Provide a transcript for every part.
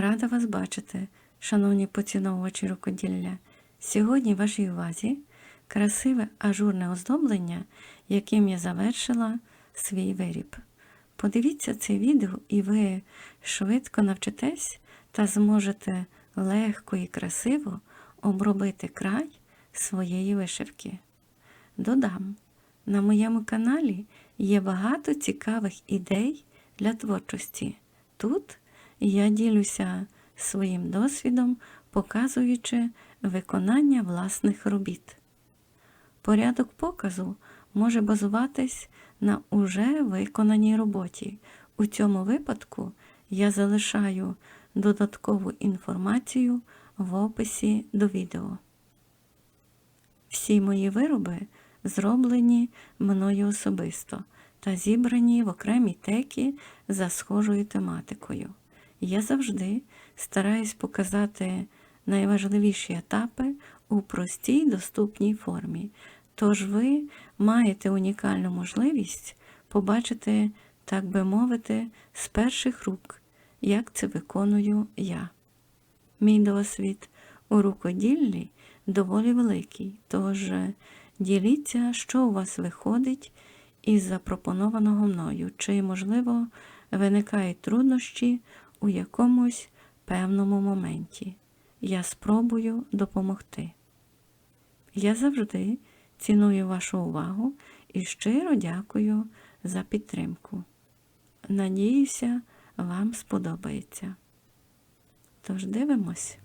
Рада вас бачити, шановні поціновувачі рукоділля. Сьогодні вашій увазі красиве ажурне оздоблення, яким я завершила свій виріб. Подивіться це відео, і ви швидко навчитесь та зможете легко і красиво обробити край своєї вишивки. Додам, на моєму каналі є багато цікавих ідей для творчості. Тут я ділюся своїм досвідом, показуючи виконання власних робіт. Порядок показу може базуватись на уже виконаній роботі. У цьому випадку я залишаю додаткову інформацію в описі до відео. Всі мої вироби зроблені мною особисто та зібрані в окремі теки за схожою тематикою. Я завжди стараюсь показати найважливіші етапи у простій доступній формі. Тож ви маєте унікальну можливість побачити, так би мовити, з перших рук, як це виконую я. Мій досвід у рукоділлі доволі великий, тож діліться, що у вас виходить із запропонованого мною, чи, можливо, виникають труднощі у якомусь певному моменті. Я спробую допомогти. Я завжди ціную вашу увагу і щиро дякую за підтримку. Надіюся, вам сподобається. Тож дивимось.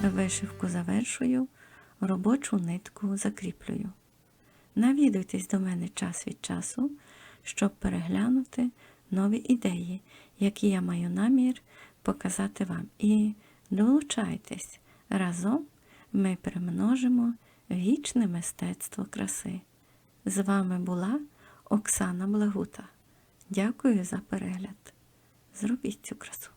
Вишивку завершую, робочу нитку закріплюю. Навідуйтесь до мене час від часу, щоб переглянути нові ідеї, які я маю намір показати вам. І долучайтесь разом ми примножимо вічне мистецтво краси. З вами була Оксана Благута. Дякую за перегляд. Зробіть цю красу.